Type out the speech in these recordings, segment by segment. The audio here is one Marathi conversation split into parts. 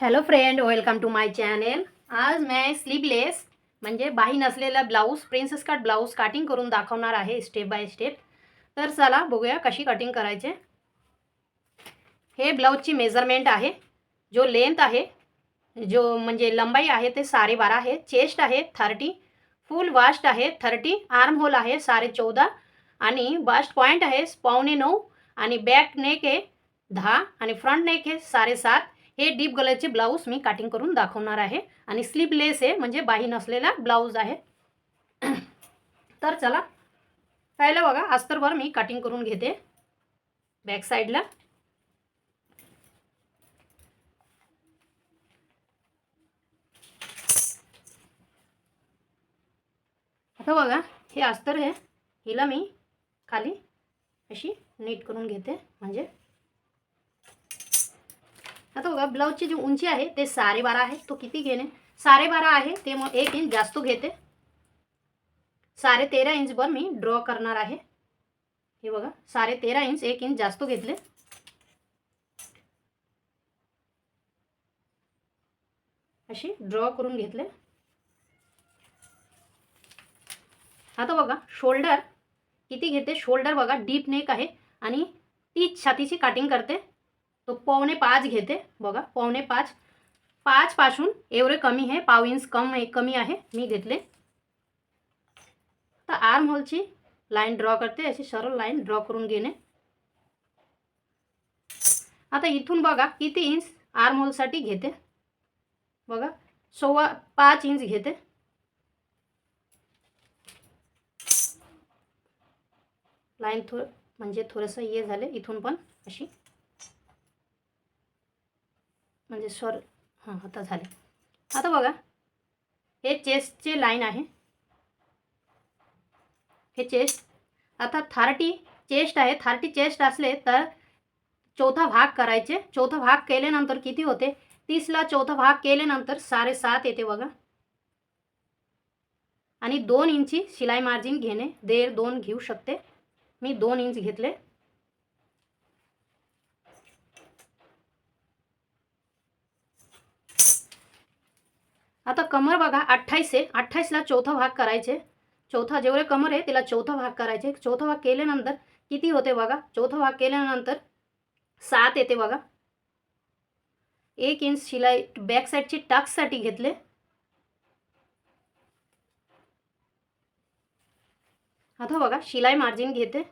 Hello friend welcome to my channel आज मैं स्लीवलेस म्हणजे बाही नसलेला blouse princess cut blouse cutting करून दाखवणार आहे स्टेप बाय स्टेप तर चला बघूया कशी कटिंग करायचे. हे ब्लाऊजची मेजरमेंट आहे. जो लेंथ आहे जो म्हणजे लंबाई आहे ते साडे बारा आहे. चेस्ट आहे थर्टी फुल वास्ट आहे थर्टी आर्म होल आहे साडे चौदा. आणि वास्ट पॉईंट आहे पावणे नऊ. आणि बॅक नेक आहे दहा. आणि फ्रंट नेक आहे साडेसात हे डीप कलरचे ब्लाऊज मी कटिंग करून दाखवणार आहे. आणि स्लीपलेस आहे म्हणजे बाही नसलेला ब्लाऊज आहे. तर चला पहिलं बघा अस्तरभर मी कटिंग करून घेते. बॅक साईडला आता बघा हे अस्तर आहे हिला मी खाली अशी नीट करून घेते म्हणजे आता बघा ब्लाऊजची जी उंची आहे ते साडे बारा आहे. तो किती घेणे? साडेबारा आहे. ते मग एक इंच जास्त घेते. साडे तेरा इंचवर मी ड्रॉ करणार आहे. हे बघा साडे तेरा इंच एक इंच जास्त घेतले. अशी ड्रॉ करून घेतले. आता बघा शोल्डर किती घेते? शोल्डर बघा डीप नेक आहे. आणि ती छातीची काटिंग करते. तो पावणे पाच घेते बघा पावणे पाच. पाचपासून एवढे कमी आहे पाव इंच कम कमी आहे मी घेतले. तर आर्म होलची लाईन ड्रॉ करते अशी सरळ लाईन ड्रॉ करून घेणे. आता इथून बघा किती इंच आर्म होलसाठी घेते. बघा सव्वा पाच इंच घेते. लाईन थो म्हणजे थोडंसं ये झाले इथून पण अशी. म्हणजे स्वर हां आता झाले. आता बघा. हे चेस्टचे लाईन आहे. हे चेस्ट आता थार्टी चेस्ट आहे. थार्टी चेस्ट असले तर चौथा भाग करायचे. चौथा भाग केल्यानंतर किती होते? तीसला चौथा भाग केल्यानंतर साडेसात येते बघा. आणि दोन इंची शिलाई मार्जिन घेणे. देर दोन घेऊ शकते. मी दोन इंच घेतले. आता कमर बघा अठ्ठावीस आहे. अठ्ठावीसला चौथा भाग करायचे. चौथा जेवढे कमर आहे तिला चौथा भाग करायचे. चौथा भाग केल्यानंतर किती होते बघा? चौथा भाग केल्यानंतर सात येते बघा. एक इंच शिलाई बॅक साईडची टाक्ससाठी घेतले. आता बघा शिलाई मार्जिन घेते.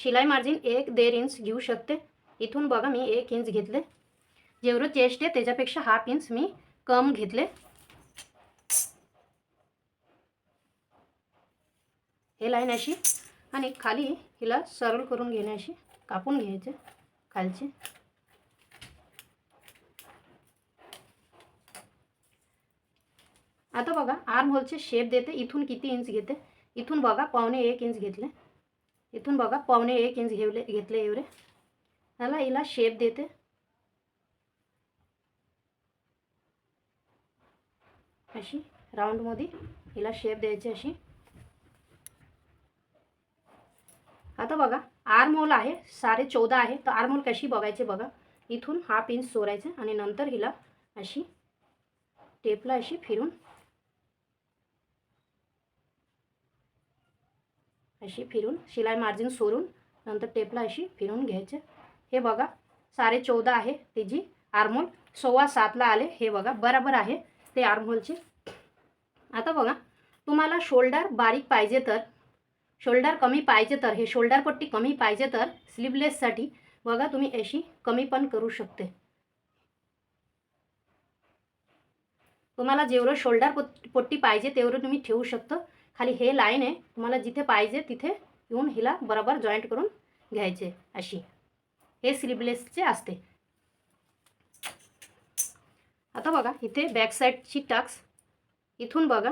शिलाई मार्जिन एक देड इंच घेऊ शकते. इथून बघा मी एक इंच घेतले. जेवढं चेस्ट आहे त्याच्यापेक्षा हाफ इंच मी कम घेतले. हे लाईन अशी आणि खाली हिला सरळ करून घेणे अशी कापून घ्यायचे खालचे. आता बघा आर्म होलचे शेप देते इथून किती इंच घेते? इथून बघा पावणे एक इंच घेतले. इथून बघा पावणे एक इंच घेवले घेतले एवढे. त्याला हिला शेप देते. अशी राऊंडमध्ये हिला शेप द्यायची अशी. आता बघा आर्मोल आहे साडे चौदा आहे तर आर्मोल कशी बघायचे बघा. इथून हा पिंच सोरायचा आणि नंतर हिला अशी टेपला अशी फिरून अशी फिरून शिलाई मार्जिन सोडून नंतर टेपला अशी फिरून घ्यायचे. हे बघा साडे चौदा आहे तिची आर्मोल सव्वा सातला आले हे बघा बरोबर आहे. ते आर्महोलचे आता बघा तुम्हाला शोल्डर बारीक पाहिजे तर शोल्डर कमी पाहिजे तर हे शोल्डर पट्टी कमी पाहिजे तर स्लीवलेससाठी बघा तुम्ही अशी कमी पण करू शकते. तुम्हाला जेवढं शोल्डर पट्टी पाहिजे तेवढं तुम्ही ठेवू शकता. खाली हे लाईन आहे तुम्हाला जिथे पाहिजे तिथे येऊन हिला बरोबर जॉईंट करून घ्यायचे अशी. हे स्लीवलेसचे असते. आता बघा इथे बॅक साईडची टाक्स इथून बघा.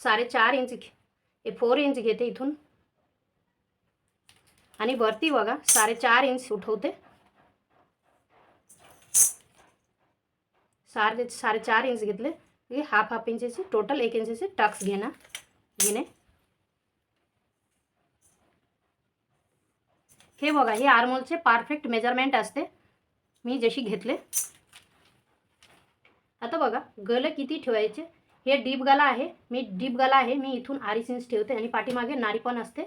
साडेचार इंच हे फोर इंच घेते इथून. आणि वरती बघा साडेचार इंच उठवते. साडे साडेचार इंच घेतले. हाफ हाफ इंचेचे टोटल एक इंचेचे टक्स घेणार. घेणे. हे बघा हे आर्मोलचे परफेक्ट मेजरमेंट असते. मी जशी घेतले. आता बघा गल किती ठेवायचे? हे डीप गला आहे मी डीप गला आहे मी इथून आरीस इंच ठेवते आणि पाठीमागे नारी पण असते.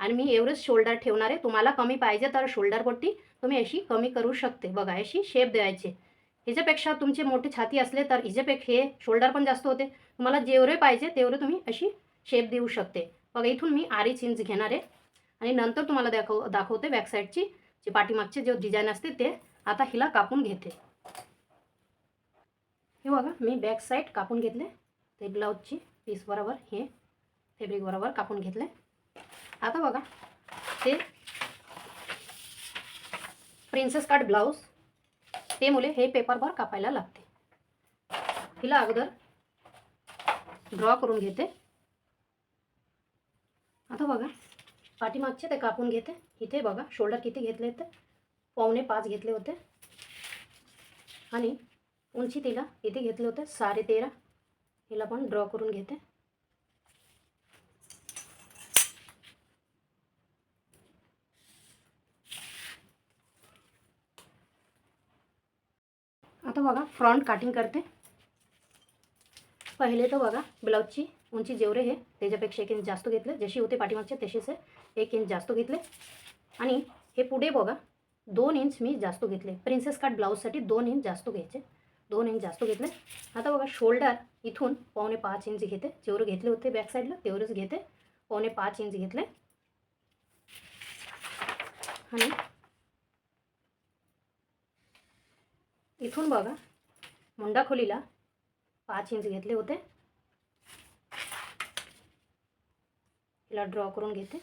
आणि मी एवढंच शोल्डर ठेवणार आहे. तुम्हाला कमी पाहिजे तर शोल्डरपट्टी तुम्ही अशी कमी करू शकते. बघा अशी शेप द्यायची. ह्याच्यापेक्षा तुमचे मोठे छाती असले तर ह्याच्यापेक्षा हे शोल्डर पण जास्त होते. तुम्हाला जेवढे पाहिजे तेवढे तुम्ही अशी शेप देऊ शकते. बघा इथून मी आरीच इंच घेणार आहे. आणि नंतर तुम्हाला दाखव दाखवते बॅकसाईडची जे जी पाठीमागचे जे डिझाईन असते ते आता हिला कापून घेते. हे बघा मी बॅक साईड कापून घेतले. ते ब्लाऊजची पीस बरोबर हे फेब्रिक बरोबर कापून घेतले. आता बघा ते प्रिन्सेस कट ब्लाऊज ते मुले हे पेपरवर कापायला लागते. हिला अगोदर ड्रॉ करून घेते. आता बघा पाठीमागचे ते कापून घेते. इथे बघा शोल्डर किती घेतले होते? पावणे पाच घेतले होते. आणि उंची तिला इथे घेतले होते साडे तेरा. हिला पण ड्रॉ करून घेते. आता बघा फ्रंट काटिंग करते. पहिले तर बघा ब्लाऊजची उंची जेवढे हे त्याच्यापेक्षा एक इंच जास्त घेतले. जशी होते पाठीमागचे तसेच आहे. एक इंच जास्त घेतले. आणि हे पुढे बघा दोन इंच मी जास्त घेतले. प्रिन्सेस काट ब्लाऊजसाठी दोन इंच जास्त घ्यायचे. दोन इंच जास्त घेतले आता बघा शोल्डर इथून पावणे पाच इंच घेते. जेवढे घेतले होते बॅक साईडला तेवढेच घेते. पावणे पाच इंच घेतले. आणि इथून बघा मुंडा खोलीला पाच इंच घेतले होते. हिला ड्रॉ करून घेते.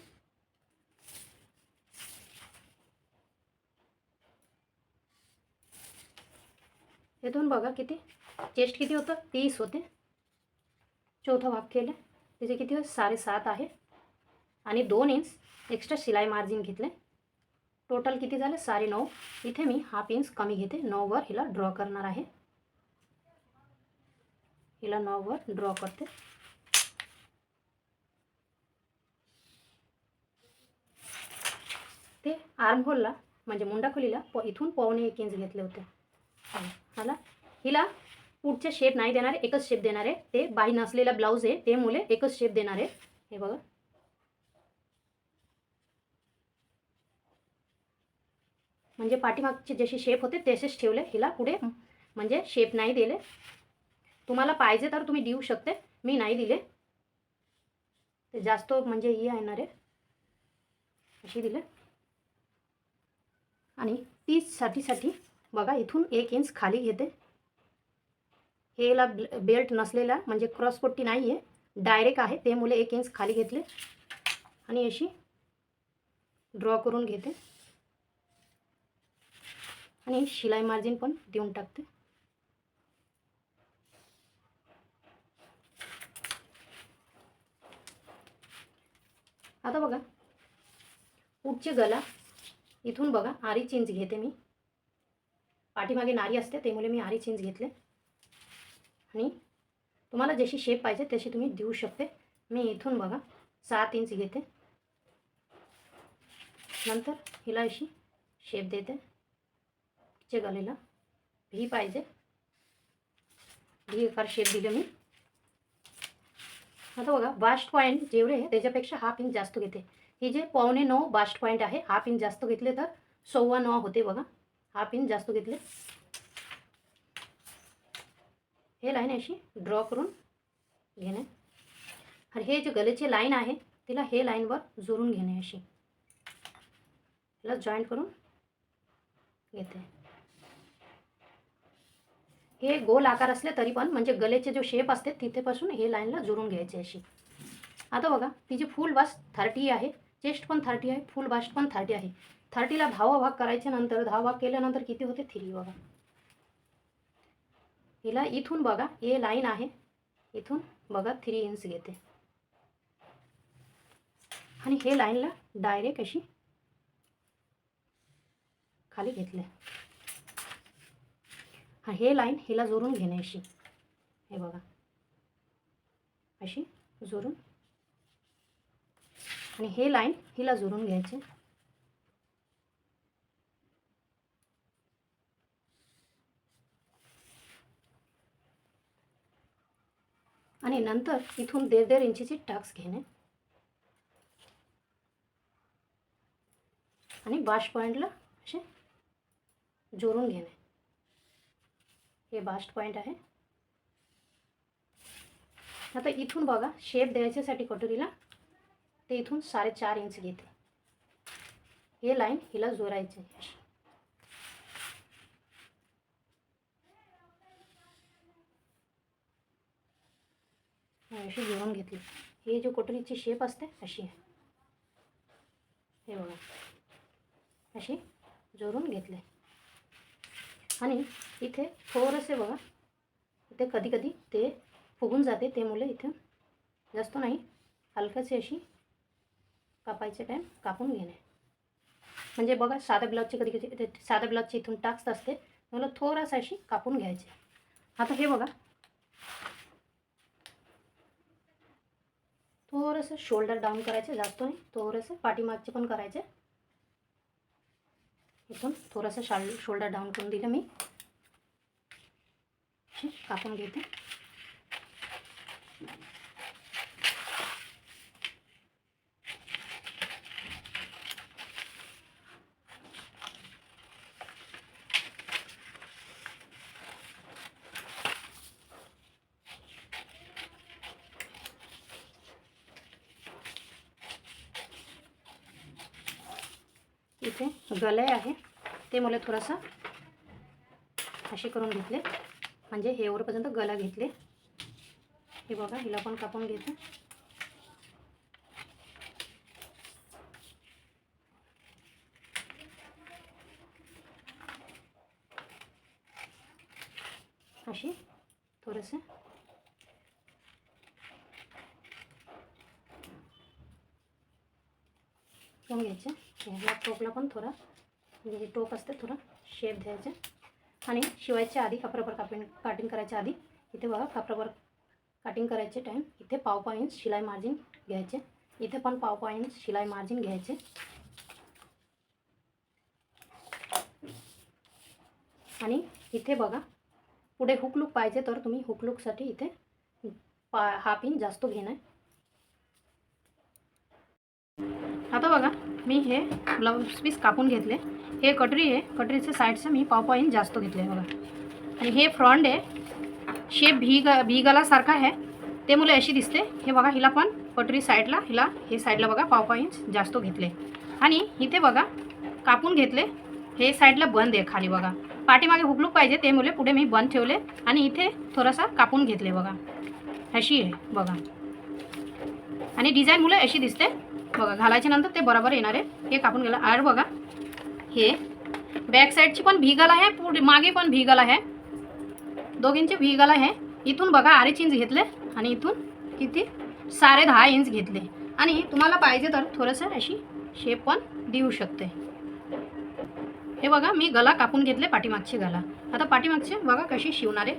इथून बघा किती. चेस्ट किती होतं? तीस होते. चौथा भाग केले. त्याचे किती होते? साडेसात आहे. आणि दोन इंच एक्स्ट्रा शिलाई मार्जिन घेतले. टोटल किती झाले? साडे नऊ इथे मी हाफ इंच कमी घेते. नऊवर हिला ड्रॉ करणार आहे. हिला नऊवर ड्रॉ करते. ते आर्म होलला म्हणजे मुंडा खोलीला प इथून पावणे एक इंच घेतले होते. मला हिला पुढचे शेप नाही देणार आहे एकच शेप देणार. आहे ते बाही नसलेला ब्लाऊज आहे ते मुले एकच शेप देणार. आहे हे बघा. म्हणजे पाठीमागचे जसे शेप होते तसेच ठेवले. हिला पुढे म्हणजे शेप नाही दिले. तुम्हाला पाहिजे तर तुम्ही देऊ शकते. मी नाही दिले. ते जास्त म्हणजे ही येणार आहे अशी दिले. आणि तीस साठीसाठी बघा इथून एक इंच खाली घेते. हेला बेल्ट नसलेला म्हणजे क्रॉसपट्टी नाही आहे डायरेक्ट आहे ते मुले एक इंच खाली घेतले. आणि अशी ड्रॉ करून घेते. आणि शिलाई मार्जिन पण देऊन टाकते. आता बघा पुढचे गला इथून बघा आरी चिंच घेते मी. पाठीमागे नारी असते त्यामुळे मी आरी चिंच घेतले. आणि तुम्हाला जशी शेप पाहिजे तशी तुम्ही देऊ शकते. मी इथून बघा सात इंच घेते. नंतर हिला अशी शेप देते. चे गलेला भी पाहिजे. भी एकार शेप दिले मी. आता बघा बास्ट पॉईंट जेवढे आहे त्याच्यापेक्षा हाफ इंच जास्त घेते. हे जे पावणे नऊ बास्ट पॉईंट आहे हाफ इंच जास्त घेतले तर सव्वा नऊ होते बघा. हाफ इंच जास्त घेतले. हे लाईन अशी ड्रॉ करून घेणे. आणि हे जे गलेचे लाईन आहे तिला हे लाईनवर जोडून घेणे अशी. तिला जॉईंट करून घेते. हे गोल आकार असले तरी पण म्हणजे गलेचे जो शेप असते तिथेपासून हे लाईनला जोडून घ्यायचे अशी. आता बघा तिची फुल बास्ट थर्टी आहे चेस्ट पण थर्टी आहे फुल बास्ट पण थर्टी आहे. थर्टीला दहावा भाग करायच्या नंतर दहा भाग केल्यानंतर किती होते? थ्री बघा. हिला इथून बघा हे लाईन आहे. इथून बघा थ्री इंच घेते. आणि हे लाईनला डायरेक्ट अशी खाली घेतले हा हे लाईन हिला जोडून घेणे अशी हे बघा. अशी जोडून. आणि हे लाईन हिला जोडून घ्यायचे. आणि नंतर इथून दीड दीड इंचीची टाक्स घेणे. आणि बास्ट पॉईंटला असे जोडून घेणे. हे बास्ट पॉईंट आहे. आता इथून बघा शेप द्यायच्यासाठी कटोरीला ते इथून साडेचार इंच घेते. हे लाईन हिला जोडायचे अशी जोडून घेतली. हे जो कटोरीची शेप असते अशी आहे. हे बघा. अशी जोडून घेतले. आणि इथे थोडंसे बघा. इथे कधी कधी ते फुगून जाते ते मुले इथे जास्त नाही. हलकाशी अशी कापायचे टाईम कापून घेणे. म्हणजे बघा साध्या ब्लाउजचे कधी कधी साध्या ब्लाऊजचे इथून टाक्स असते. मला थोडासा अशी कापून घ्यायचे. आता हे बघा. थोडंसं शोल्डर डाऊन करायचं जास्त नाही थोडंसं पाठीमागचे पण करायचे. इथून थोडंसं शाल शोल्डर डाऊन करून दिलं मी. कापून घेते. इथे गले आहे. ते मला थोडासा असे करून घेतले. म्हणजे हे एवढंपर्यंत गला घेतले. हे बघा हिला पण कापून घेते अशी थोडंसं करून घ्यायचे. ह्याला टोकला पण थोडा म्हणजे जे टोक असते थोडं शेप द्यायचं. आणि शिवायच्या आधी कापडावर कापिंग काटिंग करायच्या आधी इथे बघा कापडावर कटिंग करायचे टाईम इथे पाव पाव इंच शिलाई मार्जिन घ्यायचे. इथे पण पाव पाव इंच शिलाई मार्जिन घ्यायचे. आणि इथे बघा पुढे हुक लुक पाहिजे तर तुम्ही हुक लुकसाठी इथे पा हाफ इंच जास्त घेणार. आता बघा मी हे ब्लाऊज पीस कापून घेतले. हे कटरी आहे. कटरीचं साईडचं मी पाव इंच जास्त घेतले बघा. आणि हे फ्रंट आहे. शेप भी ग भी गलासारखा आहे. ते मुलं अशी दिसते. हे बघा हिला पण कटरी साईडला हिला हे साईडला बघा पाव इंच जास्त घेतले. आणि इथे बघा कापून घेतले. हे साईडला बंद आहे खाली बघा. पाठीमागे हुकलूक पाहिजे ते मुले. पुढे मी बंद ठेवले. आणि इथे थोडासा कापून घेतले बघा. अशी आहे बघा. आणि डिझाईन मुलं अशी दिसते. बघा घालायच्या नंतर ते बरोबर येणार आहे. हे कापून गेलं आड बघा. हे बॅक साईडची पण भी आहे पुढे मागे पण भी आहे. दोघींचे भी आहे. इथून बघा अडीच इंच घेतले आणि इथून किती? साडे दहा इंच घेतले. आणि तुम्हाला पाहिजे तर थोडंसं अशी शेप पण देऊ शकते. हे बघा मी गला कापून घेतले पाठीमागची गला. आता पाठीमागचे बघा कशी शिवणारे.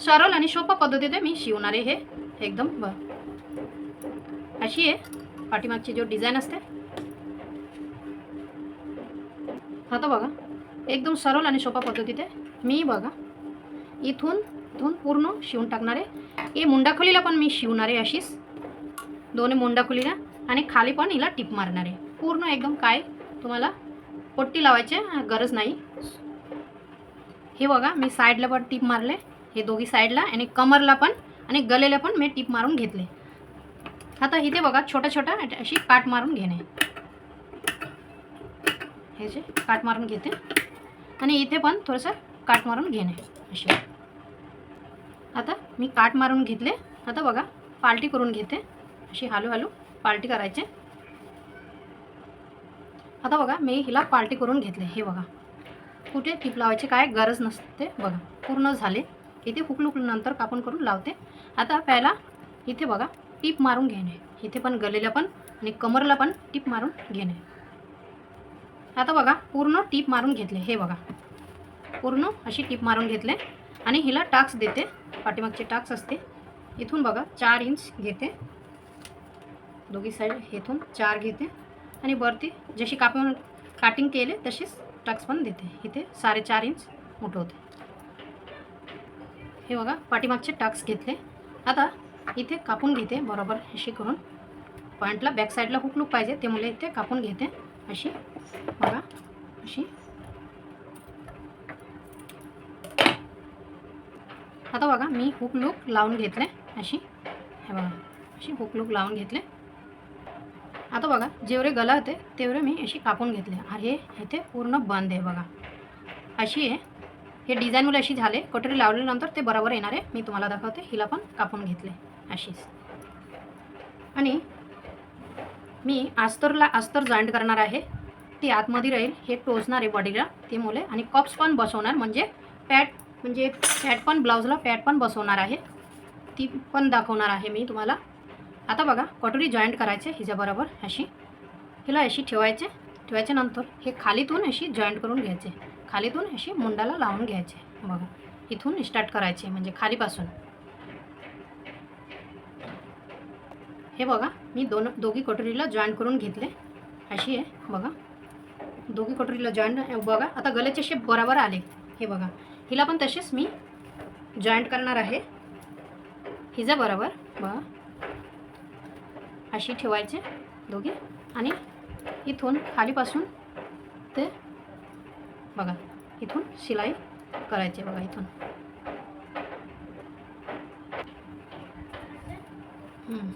सरळ आणि सोपा पद्धतीने मी शिवणारे हे एकदम ब अशी आहे. पाठीमागची जो डिझाईन असते. आता बघा. एकदम सरळ आणि सोपा पद्धतीत मी बघा. इथून इथून पूर्ण शिवून टाकणारे. हे मुंडाखोलीला पण मी शिवणारे अशीच. दोन्ही मुंडाखोलीला आणि खाली पण हिला टिप मारणारे. पूर्ण एकदम काय तुम्हाला पट्टी लावायची गरज नाही. हे बघा मी साईडला पण टिप मारले. हे दोघी साईडला आणि कमरला पण आणि गलेला पण मी टिप मारून घेतले. आता इथे बघा छोटा छोटा अशी काट मारून घेणे. हे जे काट मारून घेते. आणि इथे पण थोडंसं काट मारून घेणे. असे आता मी काट मारून घेतले. आता बघा पालटी करून घेते. अशी हळूहळू हालू पालटी करायचे. आता बघा मी हिला पालटी करून घेतले. हे बघा. कुठे टिप लावायची काय गरज नसते बघा. पूर्ण झाले. इथे हुकलुक नंतर कापून करून लावते. आता पहिला इथे बघा टीप मारून घेणे. इथे पण गलेला पण आणि कमरला पण टीप मारून घेणे. आता बघा पूर्ण टीप मारून घेतले. हे बघा. पूर्ण अशी टीप मारून घेतले आणि हिला टाक्स देते. पाठीमागचे टाक्स असते. इथून बघा चार इंच घेते. दोघी साईड इथून चार घेते. आणि वरती जशी कापून काटिंग केले तशीच टाक्स पण देते. इथे साडेचार इंच मोठं होते. हे बघा पाठीमागचे टाक्स घेतले. आता इथे कापून घेते बरोबर अशी करून. पॉईंटला बॅक साईडला हुक लूक पाहिजे ते मुलं इथे कापून घेते अशी. बघा अशी. आता बघा मी हुक लूक लावून घेतले अशी. हे बघा अशी हुक लूक लावून घेतले. आता बघा जेवढे गला होते तेवढे मी अशी कापून घेतले. अरे हे इथे पूर्ण बंद आहे बघा. अशी आहे. हे डिझाईन मला अशी झाले कटोरी लावल्यानंतर ते बरोबर येणार आहे. मी तुम्हाला दाखवते हिला पण कापून घेतले. अशीच. आणि मी आस्तरला अस्तर जॉईंट करणार आहे. ती आतमध्ये राहील हे टोचणार आहे बॉडीला ते मुले. आणि कप्स पण बसवणार म्हणजे पॅट म्हणजे पॅट पण ब्लाऊजला पॅट पण बसवणार आहे. ती पण दाखवणार आहे मी तुम्हाला. आता बघा कटोरी जॉईंट करायचे हिच्याबरोबर अशी. हिला अशी ठेवायचे. ठेवायच्या नंतर हे खालीतून अशी जॉईंट करून घ्यायचे. खालीतून अशी मुंडाला लावून घ्यायचे. बघा इथून स्टार्ट करायचे म्हणजे खालीपासून. हे बघा मी दोन दोघी कटोरीला जॉईन करून घेतले. अशी आहे बघा. दोघी कटोरीला जॉईन बघा आता गल्याचे शेप बरोबर आले. हे बघा हिला पण तसेच मी जॉईंट करणार आहे. हिजा बरोबर बघा. अशी ठेवायचे दोघे. आणि इथून खालीपासून ते बघा इथून शिलाई करायची बघा इथून. हम्म.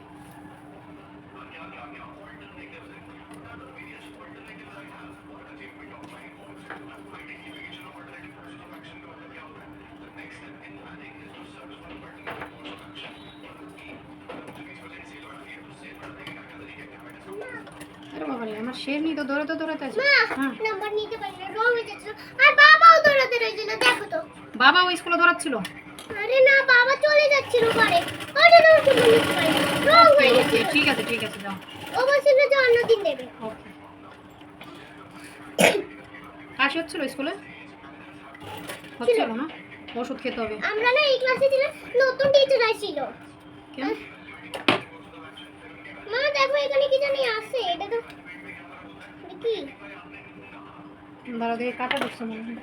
বাবা রে আমার শের নি তো দৌড়াতে দৌড়াতে আছে। হ্যাঁ। নাম্বার নিতে পারি না রং হয়ে যাচ্ছিল। আর বাবাও দৌড়াতে রয়েছিল দেখো তো। বাবা ওই স্কুলে দৌড়াচ্ছিল। আরে না বাবা চলে যাচ্ছিল আরে না তুমি নিতে পারি। রং হয়ে গেছিল ঠিক আছে ঠিক আছে যাও। ও বলছিল যে অন্যদিন দেবে। ওকে কাশি হচ্ছিল স্কুলে হচ্ছিল না? ওষুধ খেতে হবে। আমরা না এই ক্লাসে ছিলাম নতুন টিচার আসছিল। কেন? মা দেখো এখানে কি জানি আছে এটা তো কি দাঁড়া দেখে কাটা ঢুকছে মনে হয়।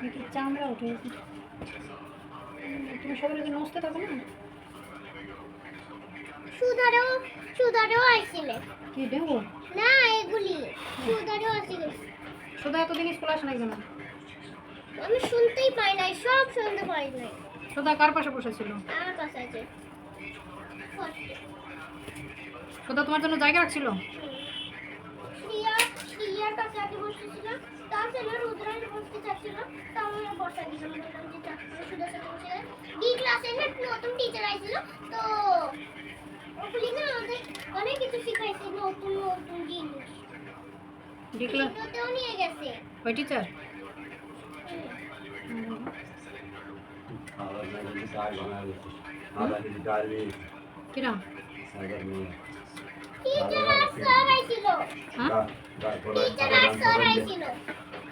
দেখি চামড়া উঠে গেছে। তুমি সবাই যদি নষ্ট থাকো না? সুধারও সুধারও আসছিল কি ডেঙ্গু? না এগুলি সুধারও আসছিল শুধু এতদিন স্কুল আসে না কেন? আমি শুনতেই পাই নাই সব শুনতে পাই নাই। সুধা কার পাশে বসেছিল? আমার কাছে আছে। সুধা তোমার জন্য জায়গা রাখছিল প্রিয়া প্রিয়ার কাছে আগে বসেছিলাম জন্য রুদ্রাণী বসতে চাচ্ছিল তা আমি বসা দিলাম বললাম যে চাকরি সুদা সাথে বসে ক্লাসে নতুন টিচার আইছিল তো ওগুলি আমাদের অনেক কিছু শিখাইছে নতুন নতুন জিনিস। দেখলা ভিডিওতেও নিয়ে গেছে। ওই টিচার কিরম? টিচার আর স্যার আইছিল। হ্যাঁ? টিচার আর স্যার আইছিল।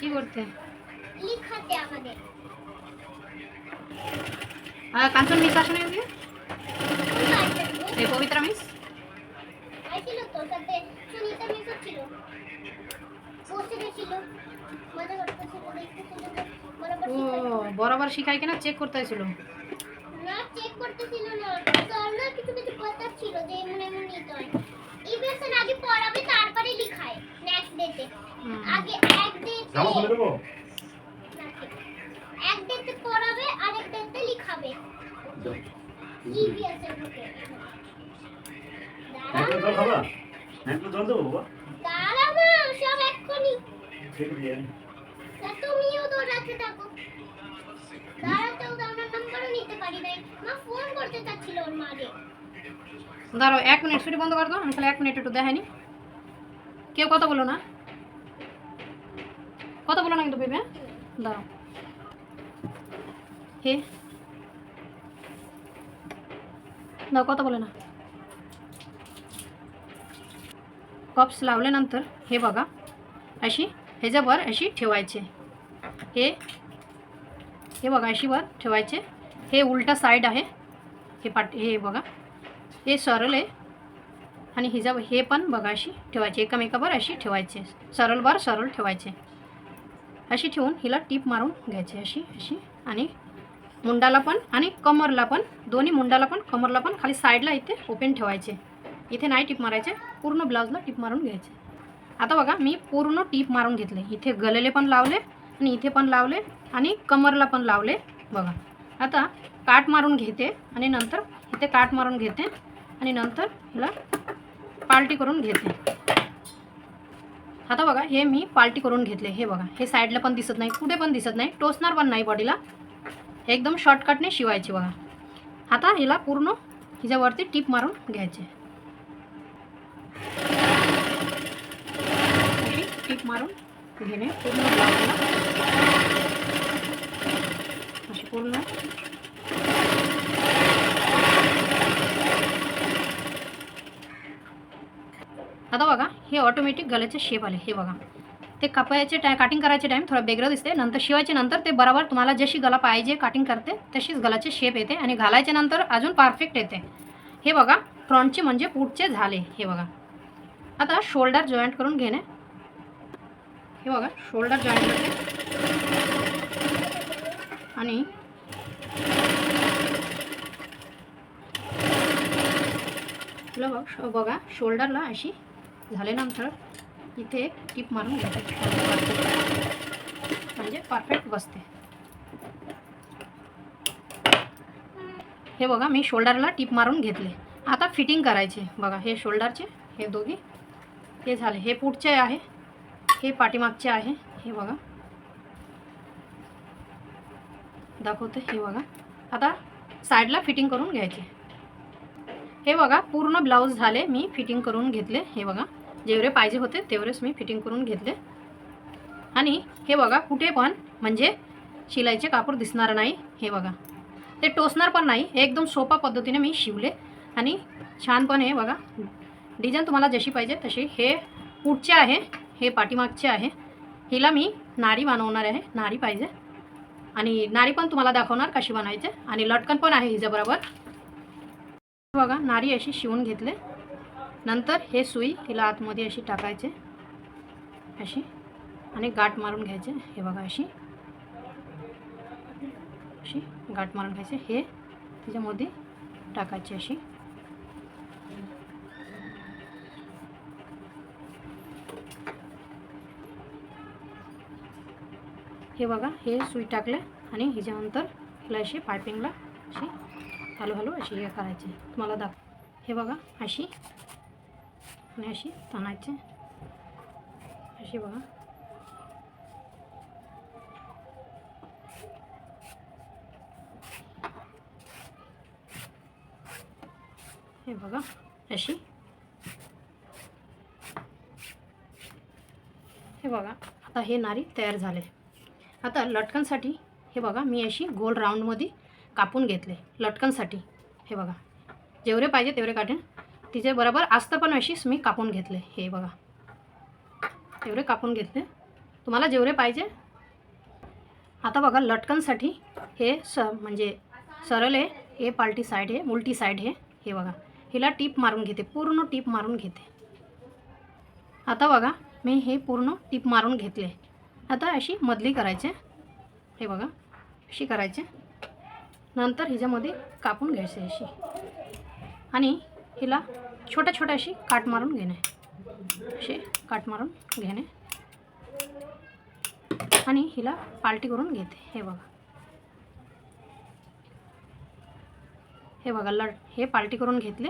কি করতে? লিখাতে আমাদের। আর কাঞ্চন মিস আসে না আজকে এই পবিত্রা মিস? আইছিল সাথে সুনিতা মিশও ছিল। বসে গেছিল মজা করতেছিল দেখতেছিল বরাবর শিখাই। কিনা চেক করতে হয়েছিল? না চেক করতেছিল না। স্যার না কিছু কিছু কথা ছিল যে এমন এমন নিতে হয়। আগে পড়াবে তারপরে লিখায়। ডেতে হুম। আগে এক ডেতে জামা খুলে দেবো? এক ডেতে পড়াবে আরেক ডেতে লিখাবে ইভিএসএন বুকে। হ্যাঁ খাবা? হ্যাঁ জল দেবো বাবা? দাঁড়া মা সব এক্ষুনি। ঠিক আছে। তা তুমিও দৌড়াতে থাকো। দাঁড়াতেও তো আমরা নাম্বারও নিতে পারি নাই। মা ফোন করতে চাচ্ছিল ওর মাকে। ধরো এক মিনিট ছুটি বন্ধ করে দাও। আমি তাহলে এক মিনিট একটু দেখাইনি কেউ কথা বলো না কথা বলো না কিন্তু ভেবে দাঁড়াও हे दाव কথা বলে ना कप्स लावल्यानंतर हे बघा अशी ह्याच्यावर अशी ठेवायचे हे हे बघा अशी वर ठेवायचे हे उलटा साईड आहे हे पाट हे बघा हे सरळ आहे आणि हिजा हे पण बघा अशी ठेवायची एकामेकावर अशी ठेवायचे सरळ बार सरळ ठेवायचे. अशी ठेवून हिला टीप मारून घ्यायची अशी अशी आणि मुंडाला पण आणि कमरला पण दोन्ही मुंडाला पण कमरला पण खाली साईडला इथे ओपन ठेवायचे. इथे नाही टिप मारायचे पूर्ण ब्लाऊजला टीप मारून घ्यायचे. आता बघा मी पूर्ण टीप मारून घेतले. इथे गलेले पण लावले आणि इथे पण लावले आणि कमरला पण लावले बघा. आता काट मारून घेते आणि नंतर इथे काट मारून घेते आणि नंतर हिला पालटी करून घेते. आता बघा हे मी पालटी करून घेतले. हे बघा हे साईडला पण दिसत नाही कुठे पण दिसत नाही टोचणार पण नाही बॉडीला एकदम शॉर्टकटने शिवायची बघा. आता हिला पूर्ण हिच्यावरती टीप मारून घ्यायचे. टीप मारून घेणे पूर्ण अशी पूर्ण आता बघा हे ऑटोमॅटिक गल्याचे शेप आले. हे बघा. ते कापायचे टाय कटिंग करायचे टाईम थोडं वेगळं दिसते नंतर शिवायचे नंतर ते बरोबर तुम्हाला जशी गला पाहिजे कटिंग करते तशीच गलाचे शेप येते आणि घालायच्या नंतर अजून परफेक्ट येते. हे बघा फ्रंटचे म्हणजे पुढचे झाले. हे बघा. आता शोल्डर जॉईंट करून घेणे. हे बघा शोल्डर जॉईंट करते. आणि तुला शो- बघा शोल्डरला अशी झाल्यानंतर इथे एक टीप मारून घ्यायची म्हणजे परफेक्ट बसते. हे बघा मी शोल्डरला टीप मारून घेतले. आता फिटिंग करायचे. बघा हे शोल्डरचे हे दोघी हे झाले. हे पुढचे आहे हे पाठीमागचे आहे. हे बघा. दाखवते हे बघा. आता साईडला फिटिंग करून घ्यायचे. हे बघा पूर्ण ब्लाऊज झाले मी फिटिंग करून घेतले. हे बघा. जेवढे पाहिजे होते तेवढेच मी फिटिंग करून घेतले. आणि हे बघा कुठे पण म्हणजे शिलाईचे कापड दिसणार नाही हे बघा. ते टोचणार पण नाही एकदम सोपा पद्धतीने मी शिवले. आणि छान पण हे बघा डिझाईन तुम्हाला जशी पाहिजे तशी. हे पुढचे आहे हे पाठीमागचे आहे. हिला मी नारी बनवणार आहे नारी पाहिजे. आणि नारी पण तुम्हाला दाखवणार कशी बनायचे. आणि लटकन पण आहे हिच्याबरोबर. बघा नारी अशी शिवून घेतले. नंतर हे सुई तिला आतमध्ये अशी टाकायचे अशी आणि गाठ मारून घ्यायचे. हे बघा अशी अशी गाठ मारून घ्यायचे. हे त्याच्यामध्ये टाकायचे अशी. हे बघा हे सुई टाकले आणि ह्याच्यानंतर हिला अशी पायपिंगला अशी हलू अशी हे करायची. तुम्हाला दाख हे बघा अशी आणि अशी ताणायचे अशी बघा. हे बघा अशी. हे बघा आता हे नारी तयार झाले. आता लटकनसाठी हे बघा मी अशी गोल राऊंडमध्ये कापून घेतले लटकनसाठी. हे बघा. जेवढे पाहिजे तेवढे काढेन. तिचे बरोबर अस्तर पण अशीच मी कापून घेतले. हे बघा. तेवढे कापून घेतले. तुम्हाला जेवढे पाहिजे. आता बघा लटकनसाठी हे स म्हणजे सरळ आहे हे पालटी साईड आहे उलटी साईड आहे हे बघा. हिला टीप मारून घेते. पूर्ण टीप मारून घेते. आता बघा मी हे पूर्ण टीप मारून घेतले. आता अशी मधली करायचे. हे बघा अशी करायचे. नंतर हिच्यामध्ये कापून घ्यायचे अशी. आणि हिला छोट्या छोट्या अशी काट मारून घेणे. असे काट मारून घेणे. आणि हिला पालटी करून घेते. हे बघा. हे बघा लट हे पालटी करून घेतले.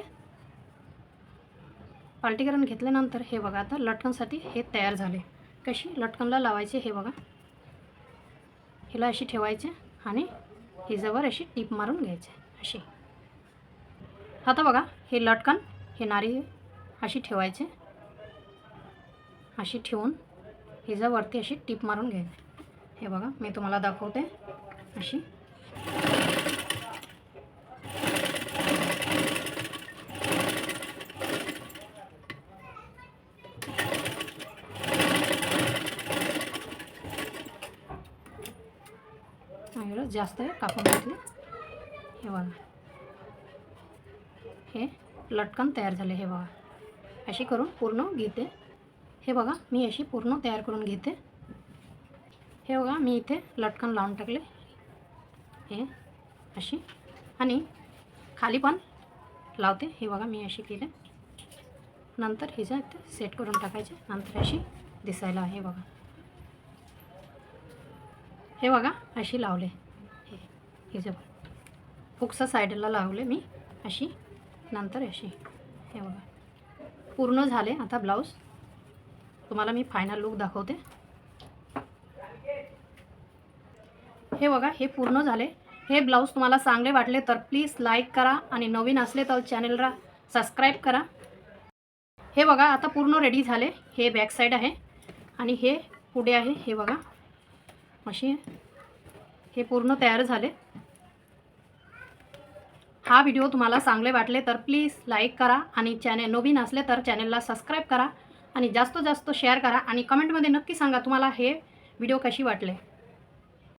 पालटी करून घेतल्यानंतर हे बघा आता लटकनसाठी हे तयार झाले. कशी? लटकनला लावायचे हे बघा. हिला अशी ठेवायचे आणि हिजावर अशी टीप मारून घ्यायचे. अशी. आता बघा हे लटकन हे नारी अशी ठेवायचे. अशी ठेवून हिजावरती अशी टीप मारून घ्यायचे. हे बघा मी तुम्हाला दाखवते. अशी. चांगलं जास्त कापून घेतले. हे बघा. हे लटकन तयार झाले हे बघा. अशी करून पूर्ण घेते. हे बघा मी अशी पूर्ण तयार करून घेते. हे बघा मी इथे लटकन लावून टाकले. हे अशी. आणि खाली पण लावते. हे बघा मी अशी केले. नंतर हिचं ते सेट करून टाकायचे. नंतर अशी दिसायला हे बघा. हे बघा अशी लावले. हे हिचं बघा. हुक्स साईडला लावले मी. अशी नंतर अशी हे बघा. पूर्ण झाले आता ब्लाऊज. तुम्हाला मी फायनल लुक दाखवते. हे बघा हे पूर्ण झाले. हे ब्लाऊज तुम्हाला चांगले वाटले तर प्लीज लाईक करा आणि नवीन असले तर चॅनलला सबस्क्राईब करा. हे बघा आता पूर्ण रेडी झाले. हे बॅक साईड आहे आणि हे पुढे आहे. हे बघा. अशी हे पूर्ण तयार झाले. हा व्हिडिओ तुम्हाला चांगले वाटले तर प्लीज लाईक करा आणि चॅनेल नवीन असले तर चॅनलला सबस्क्राईब करा आणि जास्त जास्त शेअर करा आणि कमेंटमध्ये नक्की सांगा तुम्हाला हे व्हिडिओ कशी वाटले.